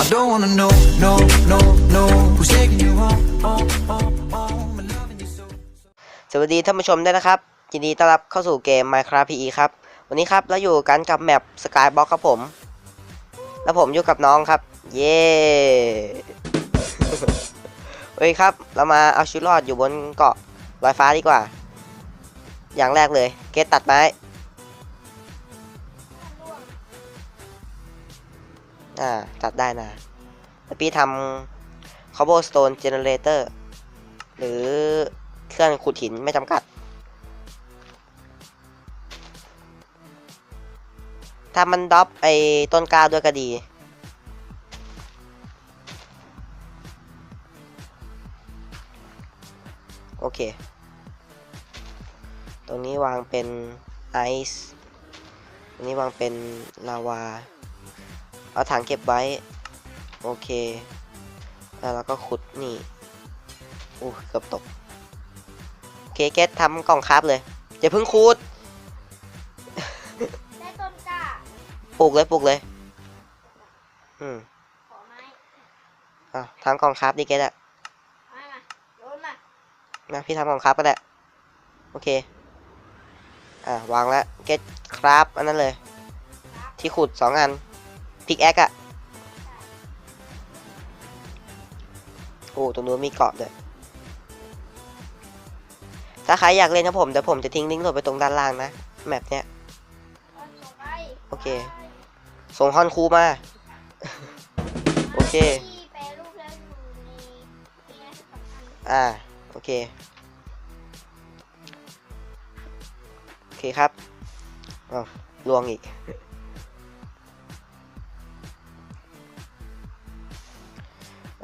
I don't wanna know, no, no, no. Who's taking you home, home, home, home, and loving you so. สวัสดีท่านผู้ชมด้วยนะครับยินดีต้อนรับเข้าสู่เกม Minecraft PE ครับ วันนี้ครับเราอยู่กันกับแมป Skyblock ครับผม แล้วผมอยู่กับน้องครับ เย้เฮ้ยครับ เรามาเอาชีวิตรอดอยู่บนเกาะลอยฟ้าดีกว่า อย่างแรกเลย เกตตัดไม้ อ่าตัดได้นะแล้วพี่ทำ cobblestone generator หรือเครื่องขุดหินไม่จำกัด ถ้ามันดรอปไอ้ต้นกล้าด้วยก็ดีโอเค ตรงนี้วางเป็นไอซ์ ตรงนี้วางเป็นลาวา เอาถังเก็บไว้ โอเค แล้วเราก็ขุดนี่อู้เกือบตก โอเคเกตทำกล่องคราฟเลยอย่าเพิ่งคูดได้ต้นกล้าปลูกเลยปลูกเลย อืมขอไม้อะทำกล่องคราฟดิเกตอะไม้มาโยนมานะพี่ทำกล่องคราฟก็ได้โอเค อะวางแล้วเกตคราฟอันนั้นเลย ที่ขุดสองอัน พิกแอคอะโอ้ตรงนู้นมีเกาะด้วยถ้าใครอยากเล่นนะผมเดี๋ยวผมจะทิ้งลิงก์โหลดไปตรงด้านล่างนะแมปเนี้ยต้นต่อไปโอเค ส่งฮอนคูมา โอเคที่แปรรูปแล้วอยู่ในที่น่าจะสำคัญอ่า โอเค โอเคครับอ้าวลวงอีก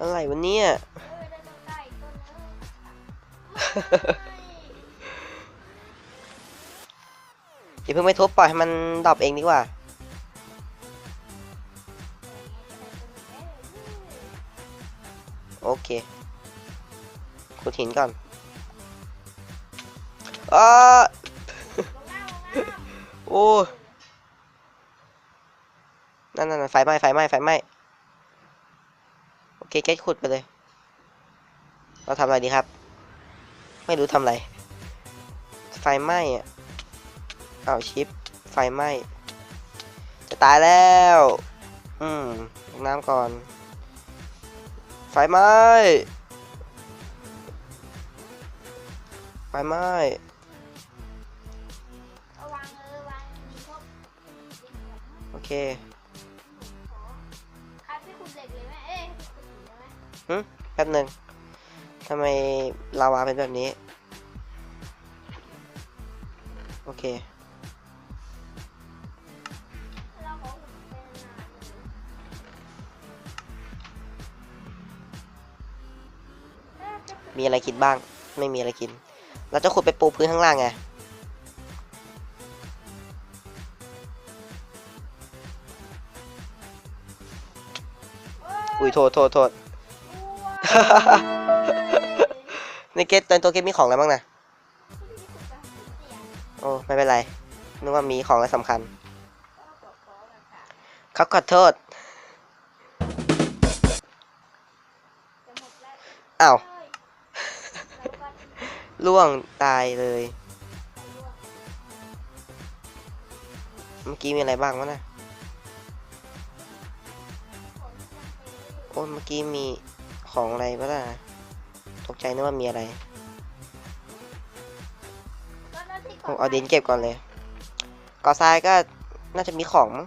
อะไรวันนี้เอ้ยได้ต้นกล้าอีกต้นนึงไม่อย่าเพิ่งไปทุบปล่อยให้มันดรอปเองดีกว่า โอเคขุดหินก่อนอ้าลงน้ำลงน้ำโอ้ นั่นนั่นไฟไหม้ไฟไหม้ไฟไหม้ เกตขุดไปเลย เราทำอะไรดีครับ ไม่รู้ทำอะไร ไฟไหม้อะอ้าชิป ไฟไหม้ จะตายแล้ว อืมลงน้ำก่อน ไฟไหม้ไฟไหม้โอเค เลยไหมแป๊บหนึ่งทำไมลาวาเป็นแบบนี้ โอเค มีอะไรกินบ้าง ไม่มีอะไรกิน เราจะขุดไปปูพื้นข้างล่างไงอุ้ยโทษโทษโทษ ในเกตตอนตัวเกตมีของอะไรบ้างนะโอ้ไม่เป็นไรนึกว่ามีของอะไรสำคัญครับขอโทษอ้าวล่วงตายเลย เมื่อกี้มีอะไรบ้างวะนะโอ้เมื่อกี้มี ของอะไรบ้างนะตกใจนึกว่ามีอะไรผมเอาดินเก็บก่อนเลยก่อทรายก็น่าจะมีของมั้ง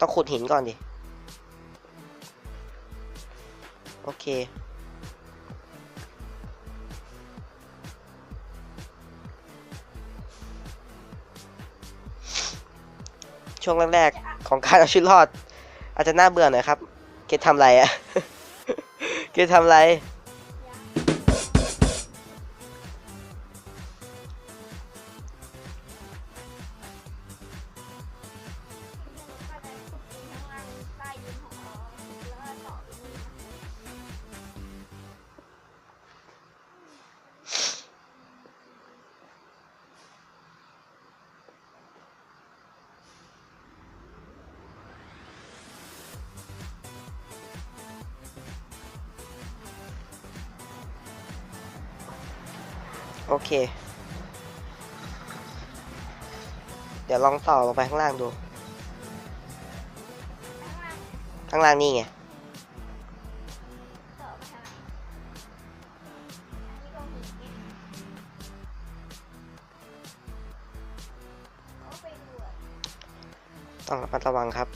ต้องขุดหินก่อนดิ โอเค ช่วงแรกๆ ของการเอาชีวิตรอด อาจจะน่าเบื่อหน่อยครับ เกตทำไรอะเกตทำไร อเค เดี๋ยวลองต่อลงไปข้างล่างดู ข้างล่างนี่ไงต้องระมัดระวังครับ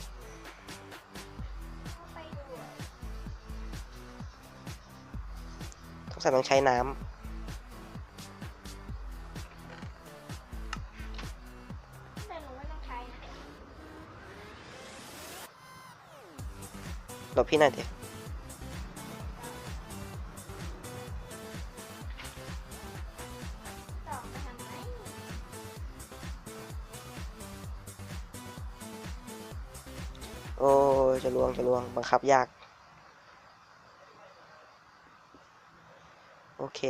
ต้องใส่ต้องใช้น้ำ บพี่หน่อยดิต่อไปทางไหนโอ้จะลวงจะลวงบังคับยาก โอเค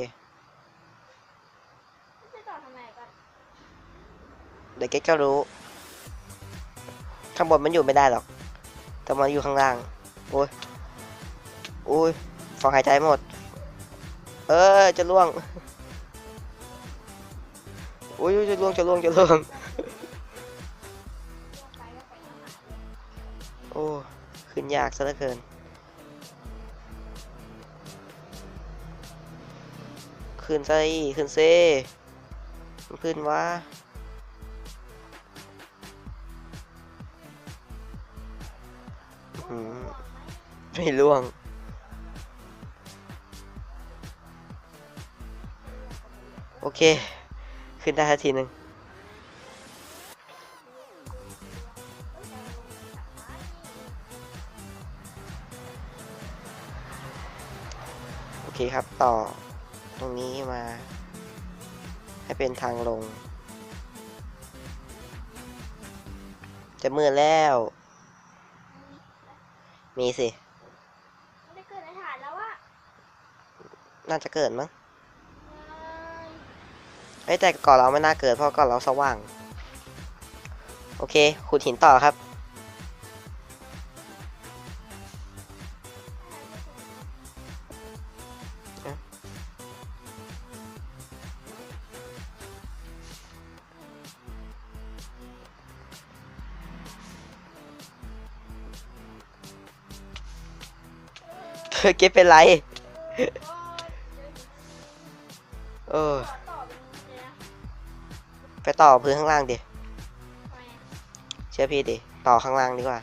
เดี๋ยวเก๊กก็รู้ ข้างบนมันอยู่ไม่ได้หรอก แต่มันอยู่ข้างล่าง โอ้ยโอ้ยฟองหายใจหมด เออจะล่วงโอ้ยจะล่วงจะล่วงจะล่วงลงไปก็ไปข้างหลังเลยโอ้ขึ้นยากซะเหลือเกิน ขึ้นซิขึ้นเซขึ้นวะ ไม่ล่วง โอเค ขึ้นได้ทันทีหนึ่งโอเคครับต่อตรงนี้มา ให้เป็นทางลง จะมืดแล้ว มีสิ มันจะเกิดในฐานแล้วอะ น่าจะเกิดมั้งเอ้ยเอ้ยแต่ก่อนเราไม่น่าเกิดเพราะก่อนเราสว่าง โอเคขุดหินต่อครับ เก็บเป็นไร เออ ไปต่อพื้นข้างล่างดิ เชื่อพี่ดิ ต่อข้างล่างดีกว่า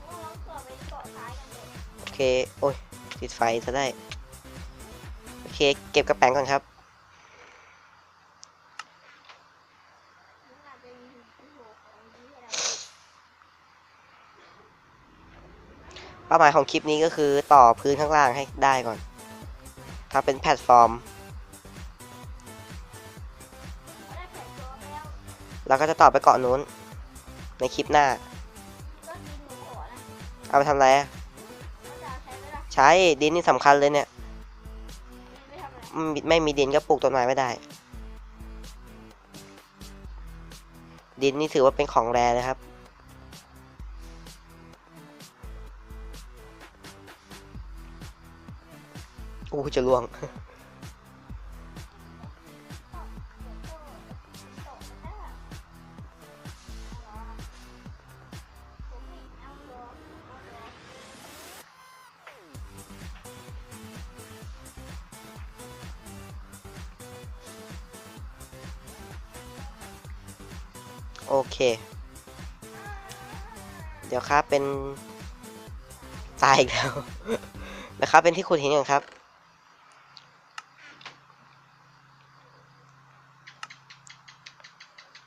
โอ้เราต่อไปเกาะท้ายกันเลยโอเค โอ้ยติดไฟซะได้ เค เก็บกระแป้งก่อนครับ เป้าหมายของคลิปนี้ก็คือต่อพื้นข้างล่างให้ได้ก่อนถ้าเป็นแพลตฟอร์มแล้วเราก็จะต่อไปเกาะนู้น ในคลิปหน้า เอาไปทำอะไรใช้ดินนี่สำคัญเลยเนี่ย ไม่มีดินก็ปลูกต้นไม้ไม่ได้ ดินนี่ถือว่าเป็นของแร่นะครับ อู้จะล่วง เดี๋ยวครับเป็นตายอีกแล้ว นะครับ เป็นที่ขุดหินก่อนครับ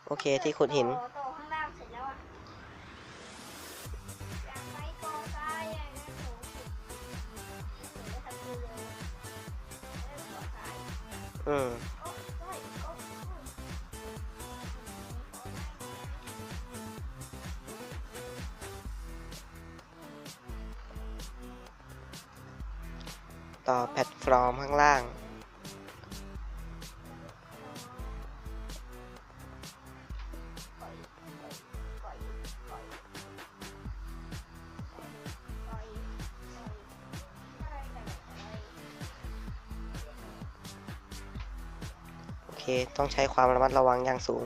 โอเคที่ขุดหินต่อต่ ต่อแพลตฟอร์มข้างล่าง โอเค ต้องใช้ความระมัดระวังอย่างสูง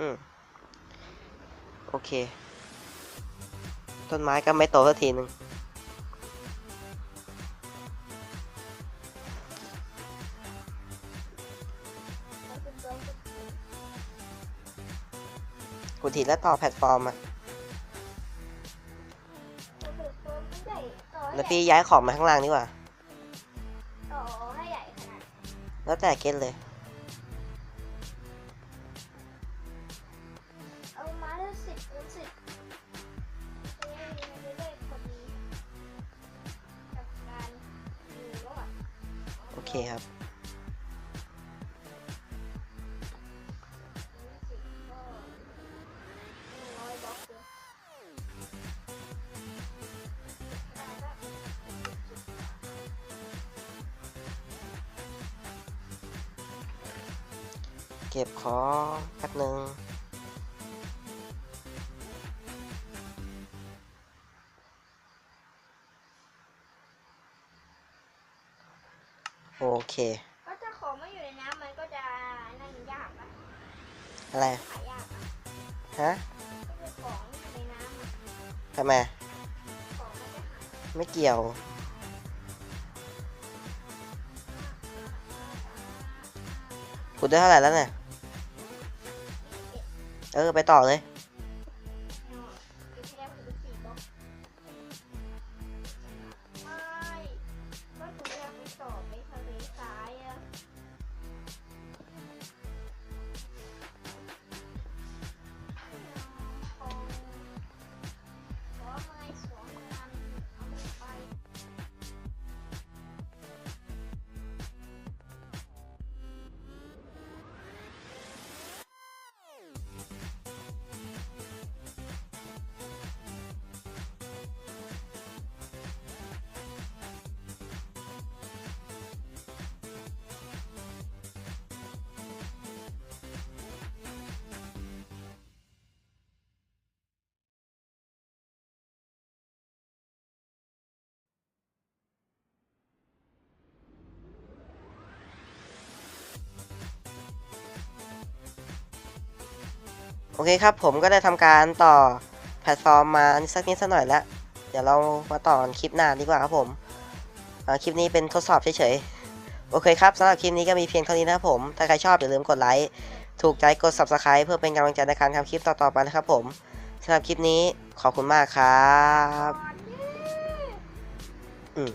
อืม โอเค ต้นไม้ก็ไม่โตสักทีหนึ่งกุฏิแล้วต่อแพลตฟอร์มอะแล้วพี่ย้ายของมาข้างล่างดีกว่าต่อให้ใหญ่ขนาดแล้วแต่เก็ตเลย เคครับสิบก็บล็อกเก็บของแป๊บหนึ่ง ก็ถ้าของไม่อยู่ในน้ำมันก็จะนั่นยากอะอะไรหายากอะฮะก็คือของในน้ำอะทำไมของมันจะหายไม่เกี่ยว ขุดได้เท่าไหร่แล้วเนี่ย เออ ไปต่อเลย อเคครับผมก็ได้ทำการต่อแพลตฟอร์มมาสักนิดสักหน่อยแล้ว เดี๋ยวเรามาต่อคลิปหน้าดีกว่าครับผมคลิปนี้เป็นทดสอบเฉยๆ โอเคครับสำหรับคลิปนี้ก็มีเพียงเท่านี้นะครับผม ถ้าใครชอบอย่าลืมกดไลค์ ถูกใจกด subscribe เพื่อเป็นกำลังใจในการทำคลิปต่อๆไปนะครับผมสำหรับคลิปนี้ขอบคุณมากครับ อืม